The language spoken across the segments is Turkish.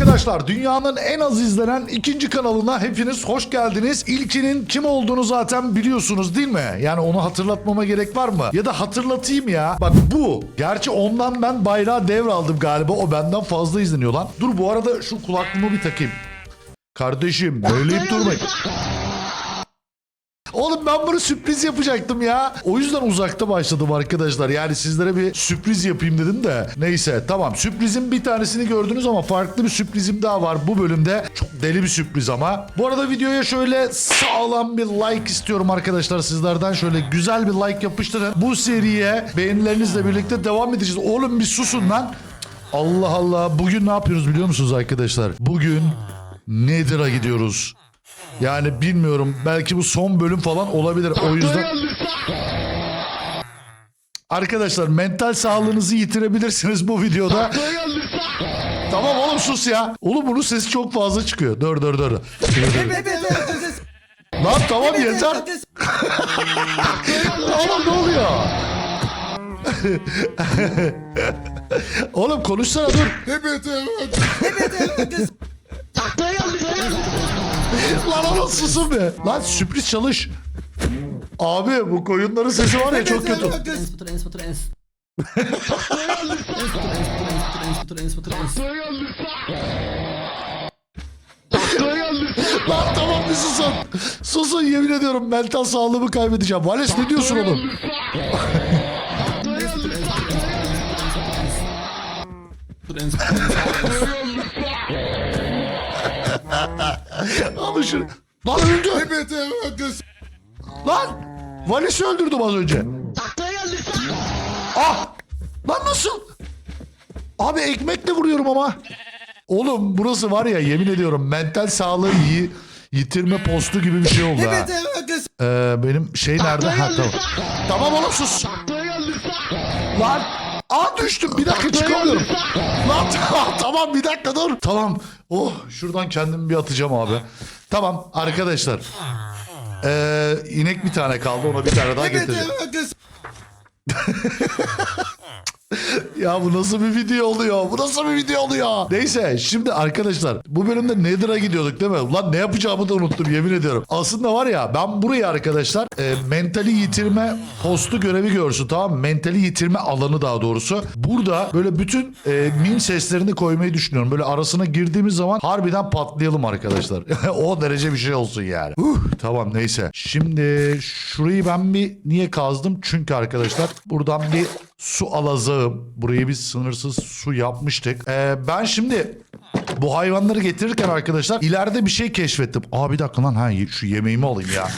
Arkadaşlar dünyanın en az izlenen ikinci kanalına hepiniz hoş geldiniz. İlkinin kim olduğunu zaten biliyorsunuz değil mi? Yani onu hatırlatmama gerek var mı? Ya da hatırlatayım ya. Bak bu. Gerçi ondan ben bayrağı devraldım galiba. O benden fazla izleniyor lan. Dur bu arada şu kulaklığımı bir takayım. Kardeşim böyleyip durmayın. Oğlum ben bunu sürpriz yapacaktım ya. O yüzden uzakta başladım arkadaşlar. Yani sizlere bir sürpriz yapayım dedim de. Neyse tamam sürprizin bir tanesini gördünüz ama farklı bir sürprizim daha var bu bölümde. Çok deli bir sürpriz ama. Bu arada videoya şöyle sağlam bir like istiyorum arkadaşlar sizlerden. Şöyle güzel bir like yapıştırın. Bu seriye beğenilerinizle birlikte devam edeceğiz. Oğlum bir susun lan. Allah Allah. Bugün ne yapıyoruz biliyor musunuz arkadaşlar? Bugün Nether'a gidiyoruz. Yani bilmiyorum. Belki bu son bölüm falan olabilir. O yüzden... Arkadaşlar mental sağlığınızı yitirebilirsiniz bu videoda. tamam oğlum sus ya. Oğlum bunun sesi çok fazla çıkıyor. Dur dur dur. Lan tamam yeter. oğlum ne oluyor? oğlum konuşsana dur. Evet evet. Lan oğlum susun be. Lan sürpriz çalış. Abi bu koyunların sesi var ya çok kötü. Ens putur, ens putur, ens. Ens putur, ens putur, ens putur, ens putur, ens putur, ens. Lan tamam bir susun. Susun yemin ediyorum mental sağlığımı kaybedeceğim. Vales ne diyorsun oğlum? Putur, ens putur, ens. Alın şunu. Lan öldü. Evet evet. Lan. Vales'i öldürdüm az önce. Ah. Lan nasıl? Abi ekmekle vuruyorum ama. Oğlum burası var ya yemin ediyorum mental sağlığı yi- yitirme postu gibi bir şey oldu ha. evet. Ee, benim şey nerede? Ha tamam. Tamam oğlum sus. Lan. Aa düştüm bir dakika çıkamıyorum. Lan tamam bir dakika dur. Tamam. Oh şuradan kendimi bir atacağım abi. Tamam arkadaşlar. Ee, inek bir tane kaldı ona bir tane daha getireceğim. Ya bu nasıl bir video oluyor? Bu nasıl bir video oluyor? Neyse şimdi arkadaşlar bu bölümde Nether'a gidiyorduk değil mi? Ulan ne yapacağımı da unuttum yemin ediyorum. Aslında var ya ben buraya arkadaşlar e, mentali yitirme postu görevi görsün tamam? Mentali yitirme alanı daha doğrusu. Burada böyle bütün e, mim seslerini koymayı düşünüyorum. Böyle arasına girdiğimiz zaman harbiden patlayalım arkadaşlar. o derece bir şey olsun yani. Uh, tamam neyse. Şimdi şurayı ben bir niye kazdım? Çünkü arkadaşlar buradan bir su alazağım. Burayı biz sınırsız su yapmıştık. Ee, ben şimdi bu hayvanları getirirken arkadaşlar ileride bir şey keşfettim. Aa bir dakika lan ha şu yemeğimi alayım ya.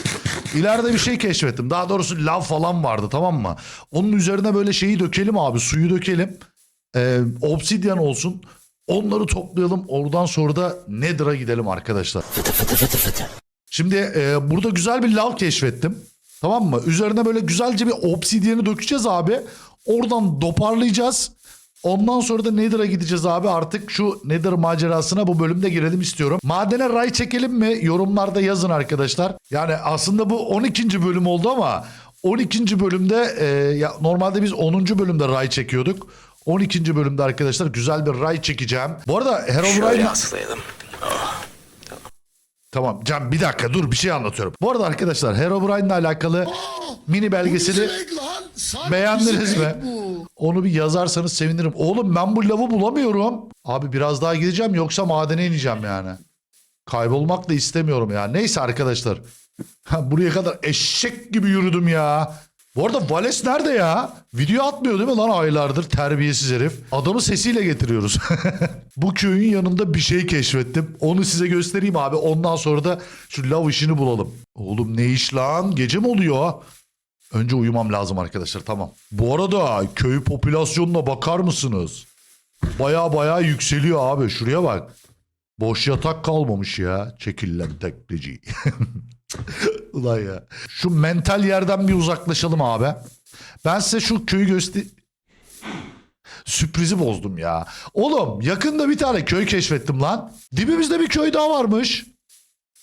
İleride bir şey keşfettim. Daha doğrusu lav falan vardı tamam mı? Onun üzerine böyle şeyi dökelim abi suyu dökelim. Ee, obsidyen olsun. Onları toplayalım. Oradan sonra da Nether'a gidelim arkadaşlar. Şimdi e, burada güzel bir lav keşfettim. Tamam mı? Üzerine böyle güzelce bir obsidyeni dökeceğiz abi. Oradan doparlayacağız. Ondan sonra da Nether'a gideceğiz abi. Artık şu Nether macerasına bu bölümde girelim istiyorum. Madene ray çekelim mi? Yorumlarda yazın arkadaşlar. Yani aslında bu 12. bölüm oldu ama 12. bölümde e, ya normalde biz 10. bölümde ray çekiyorduk. 12. bölümde arkadaşlar güzel bir ray çekeceğim. Bu arada Herobrine... yaslayalım. Tamam Can bir dakika dur bir şey anlatıyorum. Bu arada arkadaşlar Herobrine'le alakalı mini belgeseli beğendiniz mi? Onu bir yazarsanız sevinirim. Oğlum ben bu lavı bulamıyorum. Abi biraz daha gideceğim yoksa madene ineceğim yani. Kaybolmak da istemiyorum ya. Neyse arkadaşlar. Buraya kadar eşek gibi yürüdüm ya. Bu arada Vales nerede ya? Video atmıyor değil mi lan aylardır terbiyesiz herif. Adamı sesiyle getiriyoruz. Bu köyün yanında bir şey keşfettim. Onu size göstereyim abi. Ondan sonra da şu lav işini bulalım. Oğlum ne iş lan? Gece mi oluyor? Önce uyumam lazım arkadaşlar tamam. Bu arada köy popülasyonuna bakar mısınız? Baya baya yükseliyor abi şuraya bak. Boş yatak kalmamış ya. Çekillen tekneci. Ulan ya. Şu mental yerden bir uzaklaşalım abi. Ben size şu köyü göster... Sürprizi bozdum ya. Oğlum yakında bir tane köy keşfettim lan. Dibimizde bir köy daha varmış.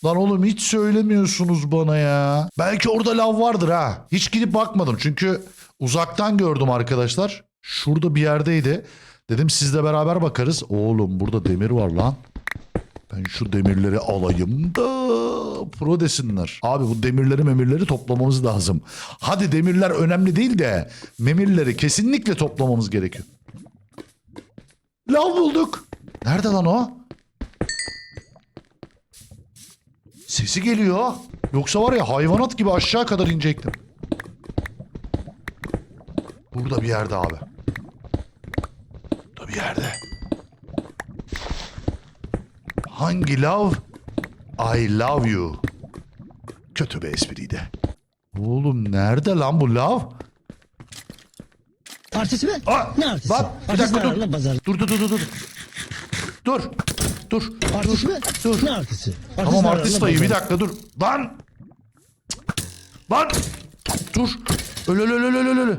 Lan oğlum hiç söylemiyorsunuz bana ya. Belki orada lav vardır ha. Hiç gidip bakmadım çünkü uzaktan gördüm arkadaşlar. Şurada bir yerdeydi. Dedim sizle beraber bakarız. Oğlum burada demir var lan. Ben şu demirleri alayım da pro desinler. Abi bu demirleri memirleri toplamamız lazım. Hadi demirler önemli değil de memirleri kesinlikle toplamamız gerekiyor. Lav bulduk. Nerede lan o? Sesi geliyor. Yoksa var ya hayvanat gibi aşağı kadar inecektim. Burada bir yerde abi. Burada bir yerde. Hangi love? I love you. Kötü bir espriydi. Oğlum nerede lan bu love? Artist mi? Aa, ne artisti? Bak bir Artist dakika dur. pazar? Dur dur dur dur dur. Dur. Dur. Artist mi? Dur. Ne artisti? Tamam ne artist dayı bir dakika dur. Lan. Lan. Dur. Öl öl öl öl öl öl.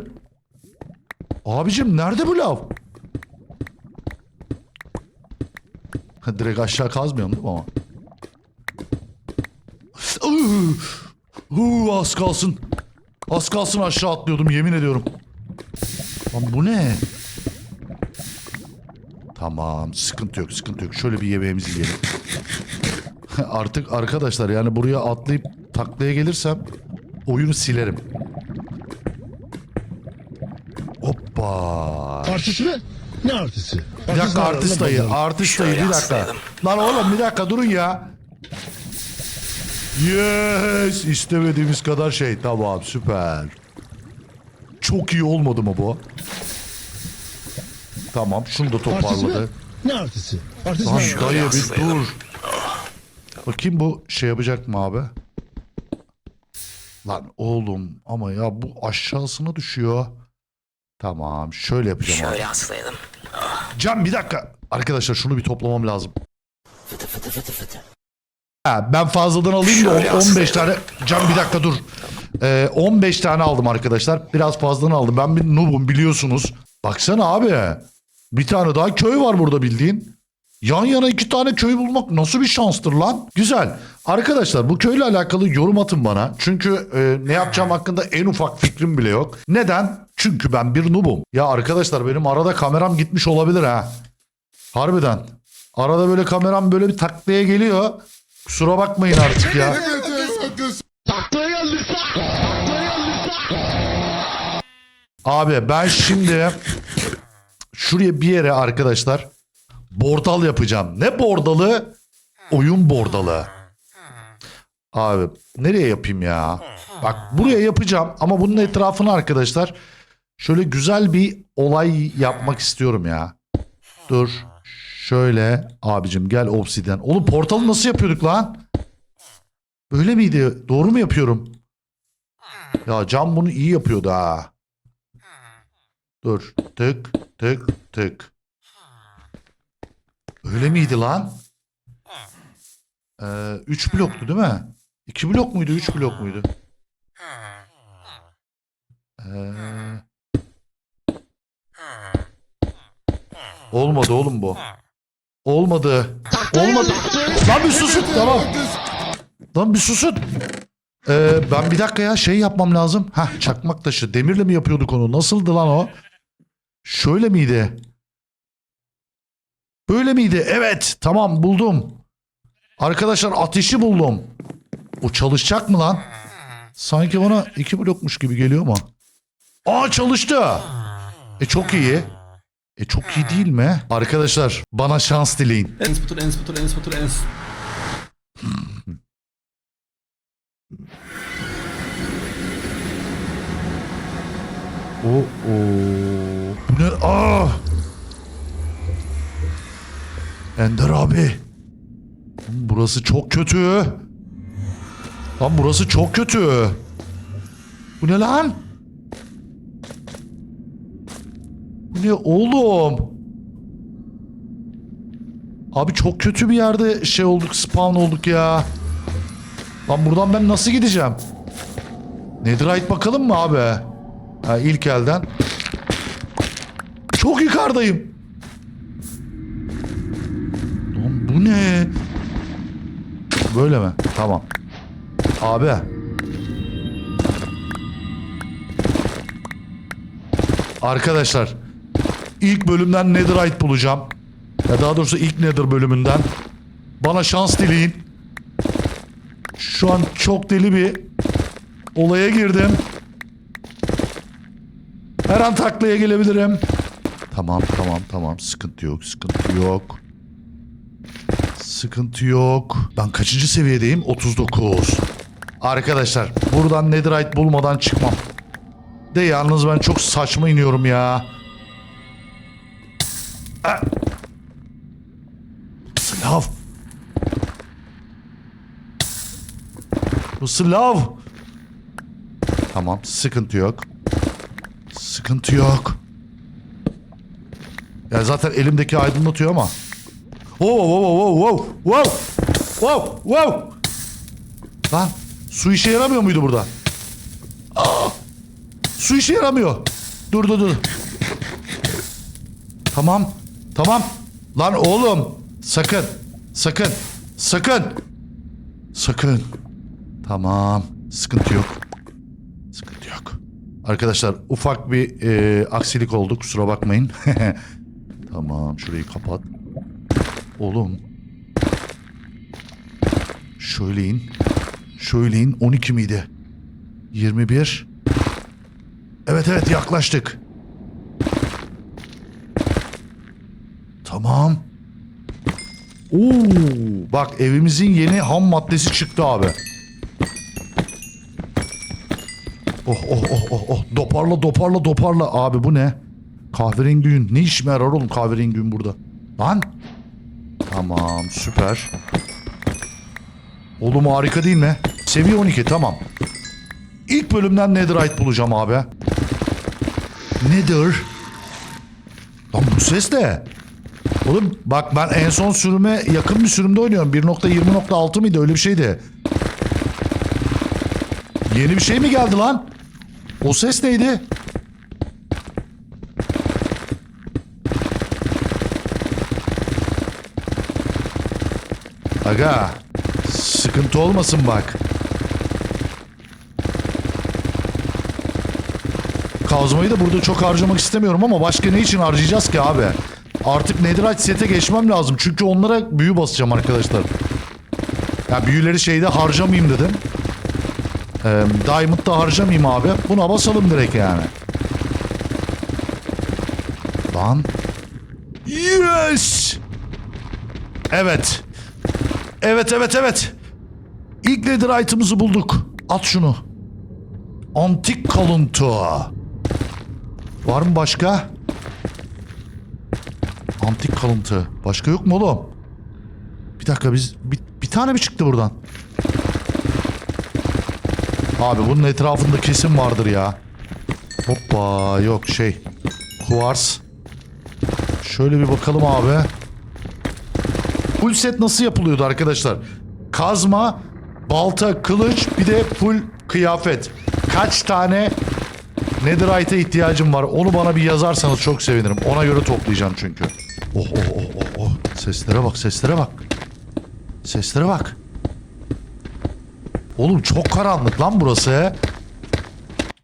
Abicim nerede bu lav? Ha, direkt aşağı kazmıyorum değil mi ama? Iıı. Huu, az kalsın. Az kalsın aşağı atlıyordum yemin ediyorum. Lan bu ne? Tamam sıkıntı yok sıkıntı yok. Şöyle bir yemeğimizi yiyelim. Artık arkadaşlar yani buraya atlayıp taklaya gelirsem oyunu silerim. Hoppa. Artist mi? Ne artisti? Bir dakika artist dayı, artist dayı bir dakika. Lan oğlum bir dakika durun ya. Yes, istemediğimiz kadar şey. Tamam, süper. Çok iyi olmadı mı bu? Tamam, şunu da Artist mi? toparladı. Ne artisti? Artist Lan ne? dayı bir dur. Bakayım bu şey yapacak mı abi? Lan oğlum ama ya bu aşağısına düşüyor. Tamam şöyle yapacağım abi. Şöyle aslayalım. Can bir dakika. Arkadaşlar şunu bir toplamam lazım. Ha, ben fazladan alayım da Şöyle on- 15 aslayalım. tane. Can bir dakika dur. Ee, 15 tane aldım arkadaşlar. Biraz fazladan aldım. Ben bir noobum biliyorsunuz. Baksana abi. Bir tane daha köy var burada bildiğin. Yan yana iki tane köy bulmak nasıl bir şanstır lan? Güzel. Arkadaşlar bu köyle alakalı yorum atın bana. Çünkü e, ne yapacağım hakkında en ufak fikrim bile yok. Neden? Çünkü ben bir noobum. Ya arkadaşlar benim arada kameram gitmiş olabilir ha. Harbiden. Arada böyle kameram böyle bir taklaya geliyor. Kusura bakmayın artık ya. Abi ben şimdi şuraya bir yere arkadaşlar bordal yapacağım. Ne bordalı? Oyun bordalı. Abi nereye yapayım ya? Bak buraya yapacağım ama bunun etrafına arkadaşlar şöyle güzel bir olay yapmak istiyorum ya. Dur. Şöyle abicim gel obsiden. Oğlum portalı nasıl yapıyorduk lan? Öyle miydi? Doğru mu yapıyorum? Ya Can bunu iyi yapıyordu ha. Dur. Tık tık tık. Öyle miydi lan? Ee, üç bloktu değil mi? İki blok muydu? Üç blok muydu? Ee... Olmadı oğlum bu. Olmadı. Olmadı. Lan bir susun. Tamam. Lan bir susun. Ee, ben bir dakika ya şey yapmam lazım. Hah çakmak taşı. Demirle mi yapıyorduk onu? Nasıldı lan o? Şöyle miydi? Böyle miydi? Evet. Tamam buldum. Arkadaşlar ateşi buldum. O çalışacak mı lan? Sanki bana iki blokmuş gibi geliyor ama. Aa çalıştı. E çok iyi. E çok iyi değil mi? Arkadaşlar bana şans dileyin. Ens butur, ens butur, ens butur, ens. O o. Bu ne? Aa! Ender abi. Burası çok kötü. Lan burası çok kötü. Bu ne lan? Bu ne oğlum? Abi çok kötü bir yerde şey olduk, spawn olduk ya. Lan buradan ben nasıl gideceğim? Netherite bakalım mı abi? Ha, ilk elden. Çok yukarıdayım. Lan bu ne? Böyle mi? Tamam. Abi. Arkadaşlar. ilk bölümden Netherite bulacağım. Ya daha doğrusu ilk Nether bölümünden. Bana şans dileyin. Şu an çok deli bir olaya girdim. Her an taklaya gelebilirim. Tamam tamam tamam sıkıntı yok sıkıntı yok. Sıkıntı yok. Ben kaçıncı seviyedeyim? 39. Arkadaşlar buradan netherite bulmadan çıkmam. De yalnız ben çok saçma iniyorum ya. Ah. Slav. Bu Slav. Tamam sıkıntı yok. Sıkıntı yok. Ya zaten elimdeki aydınlatıyor ama. Wow wow wow wow wow wow wow. Lan su işe yaramıyor muydu burada? Aa, su işe yaramıyor. Dur dur dur. Tamam. Tamam. Lan oğlum. Sakın. Sakın. Sakın. Sakın. Tamam. Sıkıntı yok. Sıkıntı yok. Arkadaşlar ufak bir e, aksilik oldu. Kusura bakmayın. tamam. Şurayı kapat. Oğlum. Şöyle in. Şöyle in. 12 miydi? 21. Evet evet yaklaştık. Tamam. Oo, bak evimizin yeni ham maddesi çıktı abi. Oh oh oh oh oh doparla doparla doparla abi bu ne? Kahverengi gün. Ne işime yarar oğlum kahverengi gün burada? Lan. Tamam süper. Oğlum harika değil mi? Seviye 12 tamam. İlk bölümden Netherite bulacağım abi. Nether. Lan bu ses ne? Oğlum bak ben en son sürüme yakın bir sürümde oynuyorum. 1.20.6 mıydı öyle bir şeydi. Yeni bir şey mi geldi lan? O ses neydi? Aga sıkıntı olmasın bak. Kazmayı da burada çok harcamak istemiyorum ama başka ne için harcayacağız ki abi? Artık Netherite sete geçmem lazım. Çünkü onlara büyü basacağım arkadaşlar. Ya büyüleri şeyde harcamayayım dedim. Ee, Diamond'da harcamayayım abi. Buna basalım direkt yani. Lan. Yes! Evet. Evet evet evet. İlk Netherite'ımızı bulduk. At şunu. Antik kalıntı. Var mı başka? Antik kalıntı. Başka yok mu oğlum? Bir dakika biz bir, bir tane mi çıktı buradan? Abi bunun etrafında kesin vardır ya. Hoppa yok şey. Kuvars. Şöyle bir bakalım abi. Full set nasıl yapılıyordu arkadaşlar? Kazma, balta, kılıç bir de full kıyafet. Kaç tane Netherite'e ihtiyacım var. Onu bana bir yazarsanız çok sevinirim. Ona göre toplayacağım çünkü. Oh oh oh oh oh. Seslere bak seslere bak. Seslere bak. Oğlum çok karanlık lan burası.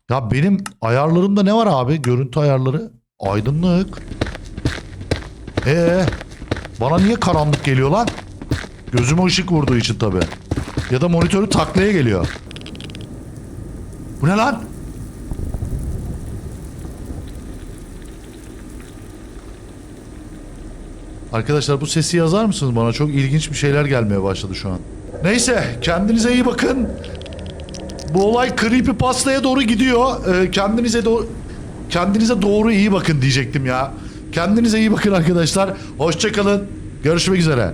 Ya benim ayarlarımda ne var abi? Görüntü ayarları. Aydınlık. Ee, bana niye karanlık geliyor lan? Gözüme ışık vurduğu için tabi. Ya da monitörü taklaya geliyor. Bu ne lan? Arkadaşlar bu sesi yazar mısınız bana? Çok ilginç bir şeyler gelmeye başladı şu an. Neyse kendinize iyi bakın. Bu olay creepypasta'ya doğru gidiyor. Ee, kendinize doğru kendinize doğru iyi bakın diyecektim ya. Kendinize iyi bakın arkadaşlar. Hoşçakalın. Görüşmek üzere.